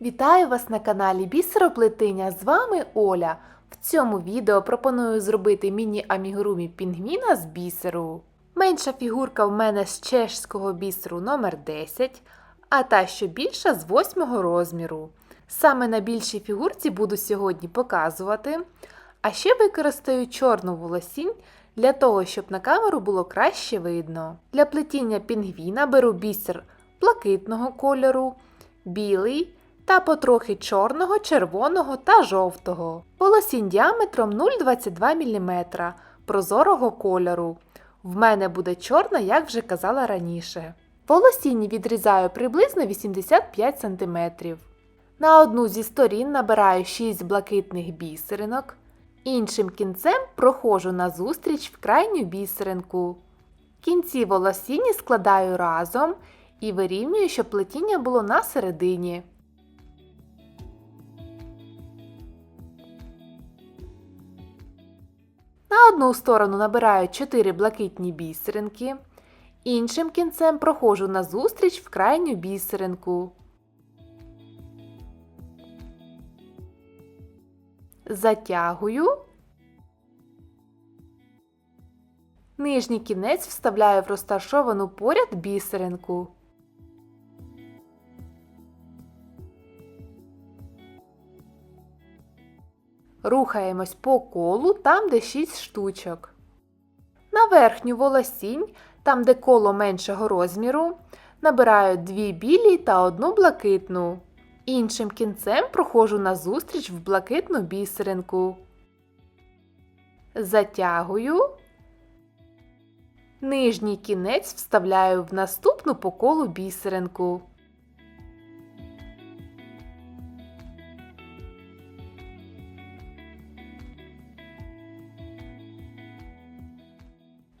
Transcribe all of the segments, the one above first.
Вітаю вас на каналі Бісероплетиня. З вами Оля. В цьому відео пропоную зробити міні-амігурумі пінгвіна з бісеру. Менша фігурка в мене з чешського бісеру номер 10 а та, що більша з 8 розміру. Саме на більшій фігурці буду сьогодні показувати. А ще використаю чорну волосінь для того, щоб на камеру було краще видно. Для плетіння пінгвіна беру бісер блакитного кольору, білий та потрохи чорного, червоного та жовтого. Волосінь діаметром 0,22 мм прозорого кольору. В мене буде чорна, як вже казала раніше. Волосінь відрізаю приблизно 85 см. На одну зі сторін набираю 6 блакитних бісеринок. Іншим кінцем проходжу назустріч в крайню бісеринку. Кінці волосіні складаю разом і вирівнюю, щоб плетіння було на середині. Одну сторону набираю 4 блакитні бісеринки. Іншим кінцем проходжу назустріч в крайню бісеринку. Затягую. Нижній кінець вставляю в розташовану поряд бісеринку. Рухаємось по колу там, де 6 штучок. На верхню волосінь, там де коло меншого розміру, набираю дві білі та одну блакитну. Іншим кінцем проходжу назустріч в блакитну бісеринку. Затягую. Нижній кінець вставляю в наступну по колу бісеринку.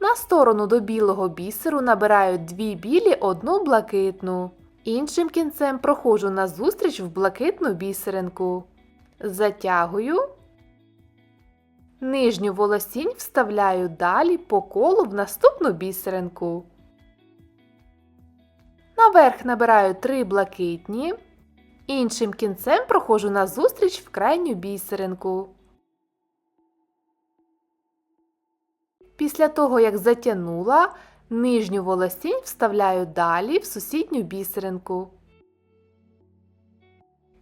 На сторону до білого бісеру набираю дві білі, одну блакитну. Іншим кінцем проходжу назустріч в блакитну бісеринку. Затягую. Нижню волосінь вставляю далі по колу в наступну бісеринку. Наверх набираю три блакитні. Іншим кінцем проходжу назустріч в крайню бісеринку. Після того, як затягнула, нижню волосінь вставляю далі в сусідню бісеринку.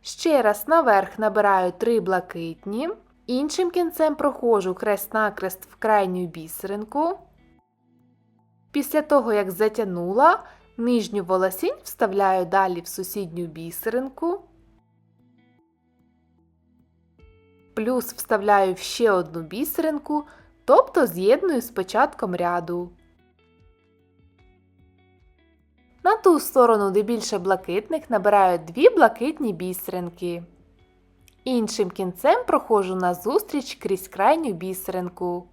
Ще раз наверх набираю 3 блакитні. Іншим кінцем проходжу крест-накрест в крайню бісеринку. Після того, як затягнула, нижню волосінь вставляю далі в сусідню бісеринку. Плюс вставляю в ще одну бісеринку, тобто з'єдную з початком ряду. На ту сторону, де більше блакитних, набираю дві блакитні бісеринки. Іншим кінцем проходжу назустріч крізь крайню бісеринку.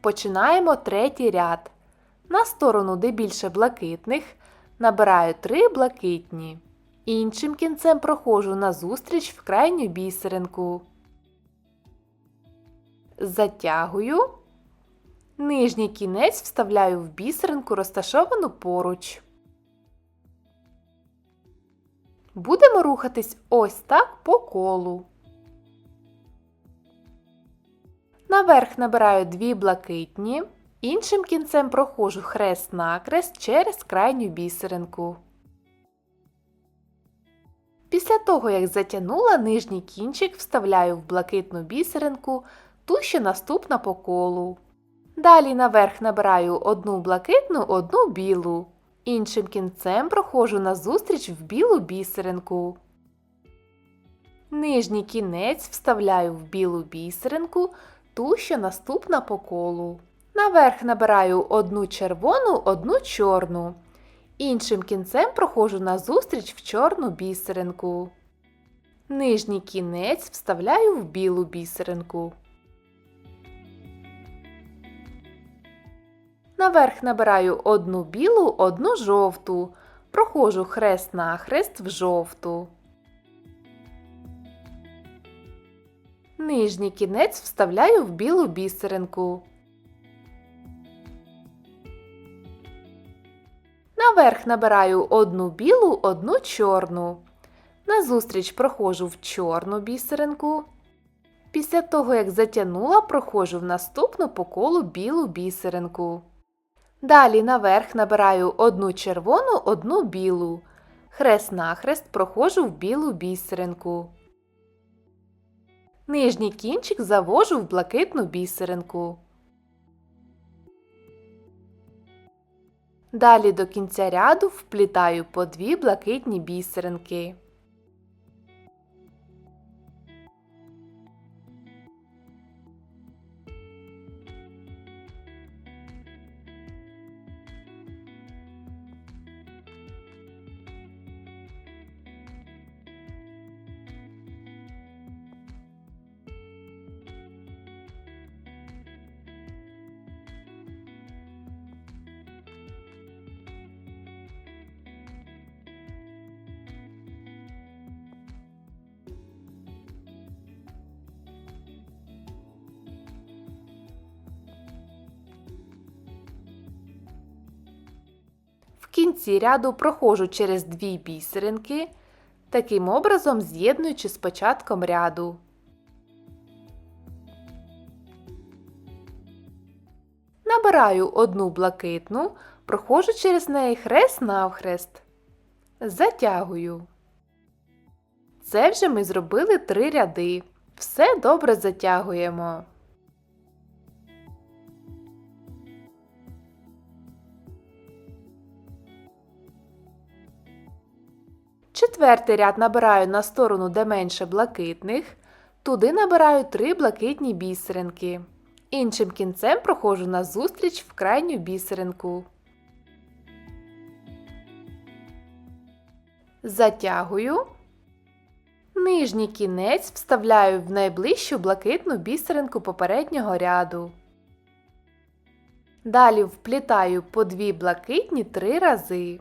Починаємо третій ряд. На сторону, де більше блакитних, набираю 3 блакитні. Іншим кінцем проходжу назустріч в крайню бісеринку. Затягую. Нижній кінець вставляю в бісеринку, розташовану поруч. Будемо рухатись ось так по колу. Наверх набираю дві блакитні, іншим кінцем проходжу хрест-накрест через крайню бісеринку. Після того, як затягнула нижній кінчик, вставляю в блакитну бісеринку, ту, що наступна по колу. Далі наверх набираю одну блакитну, одну білу. Іншим кінцем проходжу назустріч в білу бісеринку. Нижній кінець вставляю в білу бісеринку, ту, що наступна по колу. Наверх набираю одну червону, одну чорну. Іншим кінцем проходжу назустріч в чорну бісеринку. Нижній кінець вставляю в білу бісеринку. Наверх набираю одну білу, одну жовту. Проходжу хрест на хрест в жовту. Нижній кінець вставляю в білу бісеринку. Наверх набираю одну білу, одну чорну. Назустріч проходжу в чорну бісеринку. Після того, як затягнула, проходжу в наступну по колу білу бісеринку. Далі наверх набираю одну червону, одну білу. Хрест-нахрест проходжу в білу бісеринку. Нижній кінчик завожу в блакитну бісеринку. Далі до кінця ряду вплітаю по дві блакитні бісеринки. Кінці ряду проходжу через дві бісеринки, таким образом з'єднуючи з початком ряду. Набираю одну блакитну, проходжу через неї хрест навхрест. Затягую. Це вже ми зробили три ряди. Все добре затягуємо. Четвертий ряд набираю на сторону, де менше блакитних. Туди набираю три блакитні бісеринки. Іншим кінцем проходжу назустріч в крайню бісеринку. Затягую. Нижній кінець вставляю в найближчу блакитну бісеринку попереднього ряду. Далі вплітаю по дві блакитні три рази.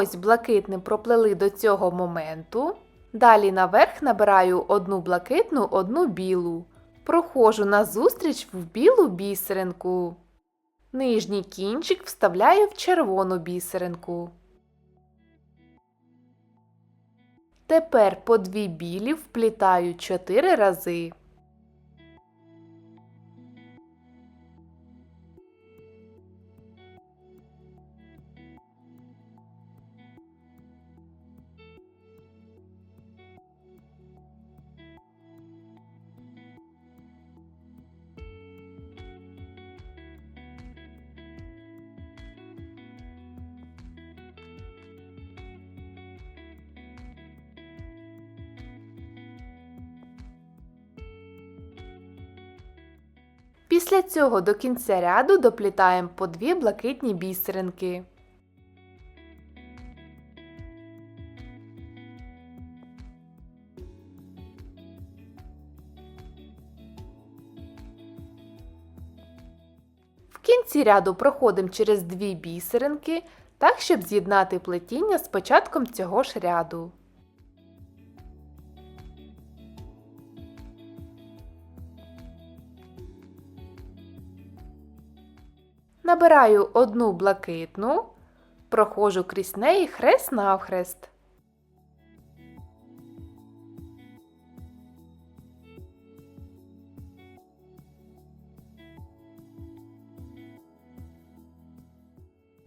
Ось блакитним проплели до цього моменту. Далі наверх набираю одну блакитну, одну білу. Проходжу назустріч в білу бісеринку. Нижній кінчик вставляю в червону бісеринку. Тепер по дві білі вплітаю 4 рази. Після цього до кінця ряду доплітаємо по дві блакитні бісеринки. В кінці ряду проходимо через дві бісеринки, так щоб з'єднати плетіння з початком цього ж ряду. Набираю одну блакитну, проходжу крізь неї хрест навхрест.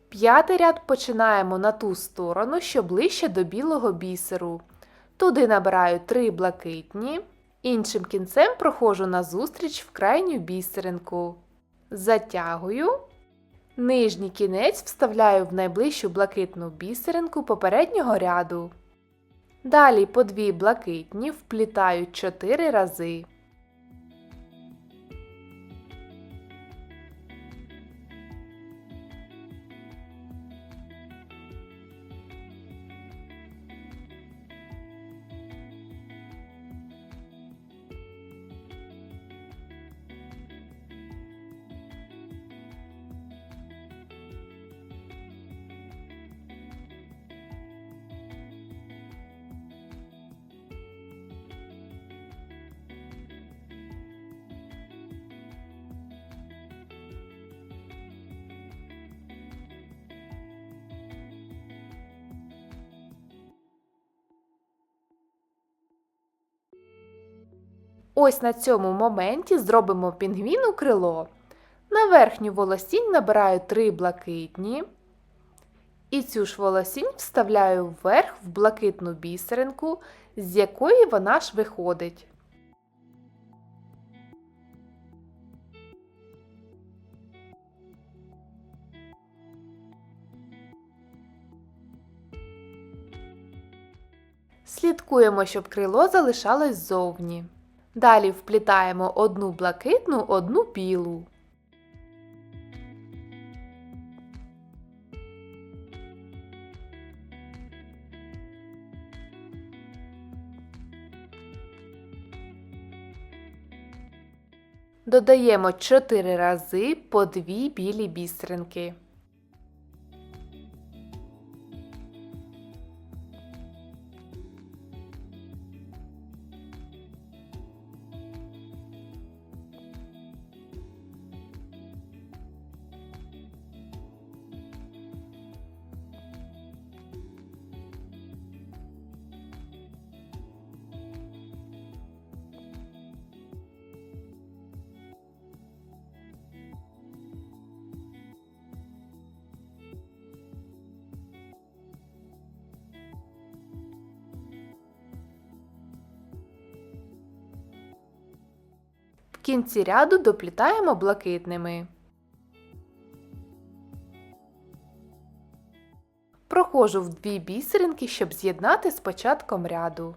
П'ятий ряд починаємо на ту сторону, що ближче до білого бісеру. Туди набираю три блакитні, іншим кінцем проходжу назустріч в крайню бісеринку. Затягую. Нижній кінець вставляю в найближчу блакитну бісеринку попереднього ряду. Далі по дві блакитні вплітаю 4 рази. Ось на цьому моменті зробимо пінгвіну крило. На верхню волосінь набираю три блакитні. І цю ж волосінь вставляю вверх в блакитну бісеринку, з якої вона ж виходить. Слідкуємо, щоб крило залишалось ззовні. Далі вплітаємо одну блакитну, одну білу. Додаємо 4 рази по 2 білі бісеринки. Кінці ряду доплітаємо блакитними. Проходжу в дві бісеринки, щоб з'єднати з початком ряду.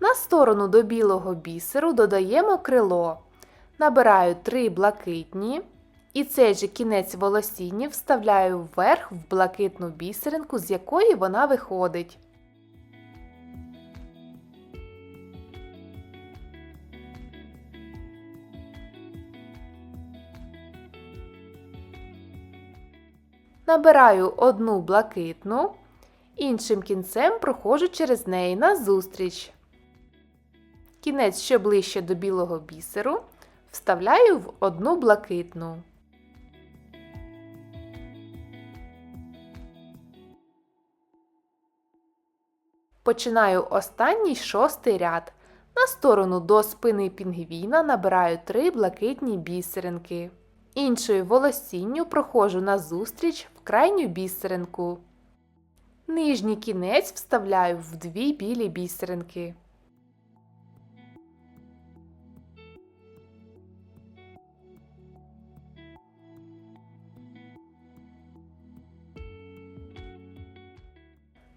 На сторону до білого бісеру додаємо крило. Набираю 3 блакитні. І цей же кінець волосіння вставляю вверх в блакитну бісеринку, з якої вона виходить. Набираю одну блакитну, іншим кінцем проходжу через неї назустріч. Кінець, що ближче до білого бісеру, вставляю в одну блакитну. Починаю останній шостий ряд. На сторону до спини пінгвіна набираю три блакитні бісеринки. Іншою волосінню проходжу назустріч в крайню бісеринку. Нижній кінець вставляю в дві білі бісеринки.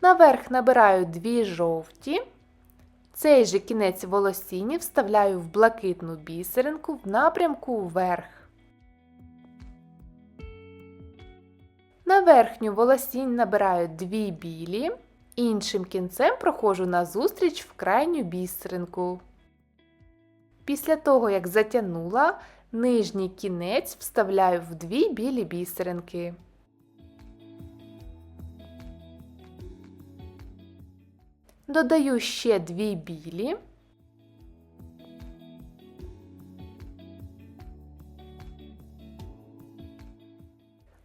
Наверх набираю дві жовті. Цей же кінець волосіні вставляю в блакитну бісеринку в напрямку вверх. На верхню волосінь набираю дві білі, іншим кінцем проходжу назустріч в крайню бісеринку. Після того, як затягнула, нижній кінець вставляю в дві білі бісеринки. Додаю ще дві білі.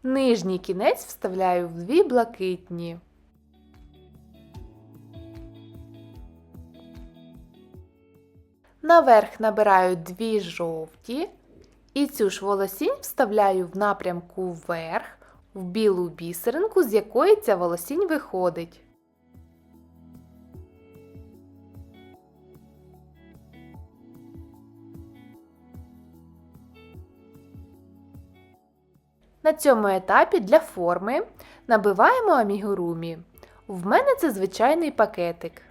Нижній кінець вставляю в дві блакитні. Наверх набираю дві жовті. І цю ж волосінь вставляю в напрямку вверх, в білу бісеринку, з якої ця волосінь виходить. На цьому етапі для форми набиваємо амігурумі. В мене це звичайний пакетик.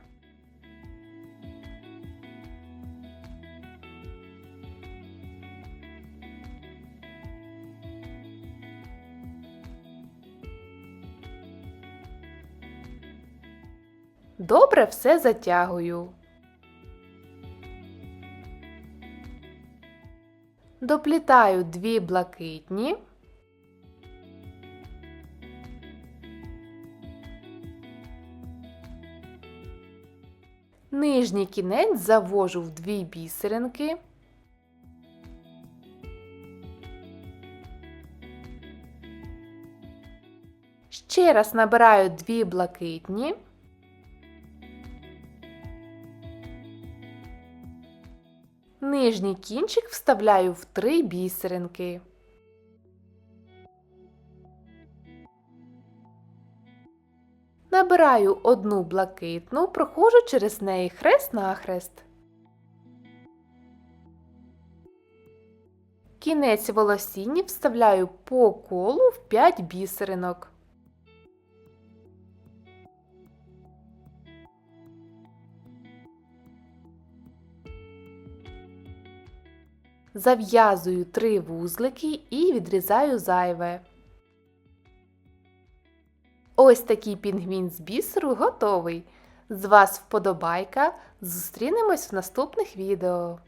Добре все затягую. Доплітаю дві блакитні. Нижній кінець завожу в дві бісеринки. Ще раз набираю дві блакитні. Нижній кінчик вставляю в три бісеринки. Набираю одну блакитну, проходжу через неї хрест-нахрест. Кінець волосіння вставляю по колу в 5 бісеринок. Зав'язую три вузлики і відрізаю зайве. Ось такий пінгвін з бісеру готовий. З вас вподобайка. Зустрінемось в наступних відео.